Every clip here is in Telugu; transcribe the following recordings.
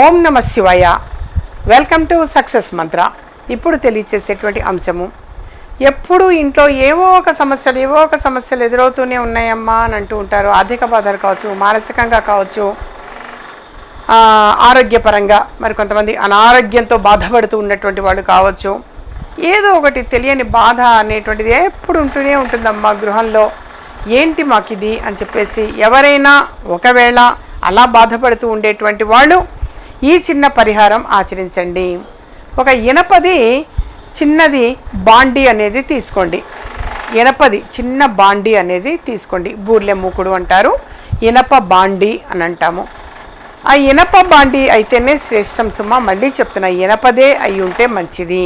ఓం నమ శివయ. వెల్కమ్ టు సక్సెస్ మంత్ర. ఇప్పుడు తెలియచేసేటువంటి అంశము ఎప్పుడు ఇంట్లో ఏవో ఒక సమస్యలు ఏవో ఒక సమస్యలు ఎదురవుతూనే ఉన్నాయమ్మా అని అంటూ ఉంటారు. ఆర్థిక బాధలు కావచ్చు మానసికంగా కావచ్చు ఆరోగ్యపరంగా మరి కొంతమంది అనారోగ్యంతో బాధపడుతూ ఉన్నటువంటి వాళ్ళు కావచ్చు. ఏదో ఒకటి తెలియని బాధ అనేటువంటిది ఎప్పుడు ఉంటూనే ఉంటుందమ్మా గృహంలో. ఏంటి మాకు ఇది అని చెప్పేసి ఎవరైనా ఒకవేళ అలా బాధపడుతూ ఉండేటువంటి వాళ్ళు ఈ చిన్న పరిహారం ఆచరించండి. ఒక ఇనపది చిన్నది బాండి అనేది తీసుకోండి. ఇనపది చిన్న బాండి అనేది తీసుకోండి. బూర్లె మూకుడు అంటారు. ఇనప బాండి అని అంటాము. ఆ ఇనప బాండి అయితేనే శ్రేష్టం సుమ మళ్ళీ చెప్తున్నా. ఇనపదే అయి ఉంటే మంచిది.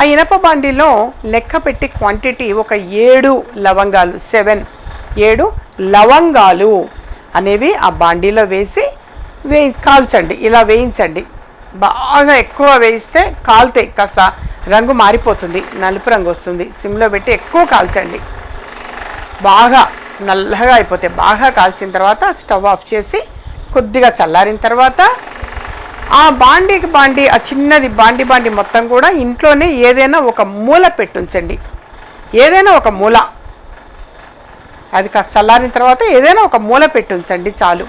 ఆ ఇనప బాండిలో లెక్క పెట్టి క్వాంటిటీ ఒక ఏడు లవంగాలు సెవెన్ ఏడు లవంగాలు అనేవి ఆ బాండీలో వేసి వేయి కాల్చండి. ఇలా వేయించండి. బాగా ఎక్కువ వేయిస్తే కాల్తాయి కాస్త రంగు మారిపోతుంది. నలుపు రంగు వస్తుంది. సిమ్లో పెట్టి ఎక్కువ కాల్చండి. బాగా నల్లగా అయిపోతే బాగా కాల్చిన తర్వాత స్టవ్ ఆఫ్ చేసి కొద్దిగా చల్లారిన తర్వాత ఆ బాండీకి బాండి ఆ చిన్నది బాండి బాండి మొత్తం కూడా ఇంట్లోనే ఏదైనా ఒక మూల పెట్టుంచండి ఏదైనా ఒక మూల. అది కాస్త చల్లారిన తర్వాత ఏదైనా ఒక మూల పెట్టుంచండి చాలు.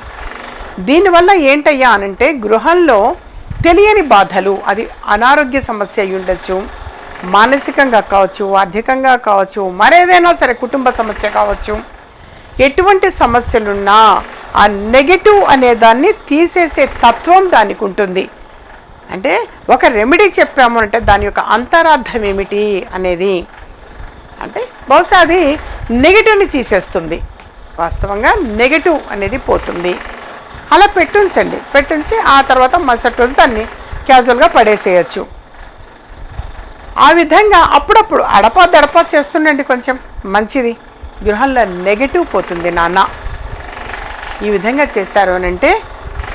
దీనివల్ల ఏంటయ్యా అనంటే గృహంలో తెలియని బాధలు అది అనారోగ్య సమస్య అయి ఉండొచ్చు మానసికంగా కావచ్చు ఆర్థికంగా కావచ్చు మరేదైనా సరే కుటుంబ సమస్య కావచ్చు. ఎటువంటి సమస్యలున్నా ఆ నెగటివ్ అనే దాన్ని తీసేసే తత్వం దానికి ఉంటుంది. అంటే ఒక రెమెడీ చెప్పాము అంటే దాని యొక్క అంతరార్థం ఏమిటి అనేది. అంటే బహుశా అది నెగిటివ్ని తీసేస్తుంది. వాస్తవంగా నెగిటివ్ అనేది పోతుంది. అలా పెట్టుంచండి. పెట్టుంచి ఆ తర్వాత మరుసటి రోజు దాన్ని క్యాజువల్గా పడేసేయచ్చు. ఆ విధంగా అప్పుడప్పుడు అడపా దడపా చేస్తుండండి కొంచెం. మంచిది. గృహంలో నెగటివ్ పోతుంది నాన్న. ఈ విధంగా చేశారు అని అంటే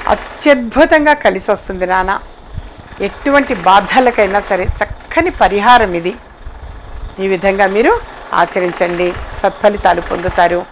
అత్యద్భుతంగా కలిసి వస్తుంది నాన్న. ఎటువంటి బాధలకైనా సరే చక్కని పరిహారం ఇది. ఈ విధంగా మీరు ఆచరించండి. సత్ఫలితాలు పొందుతారు.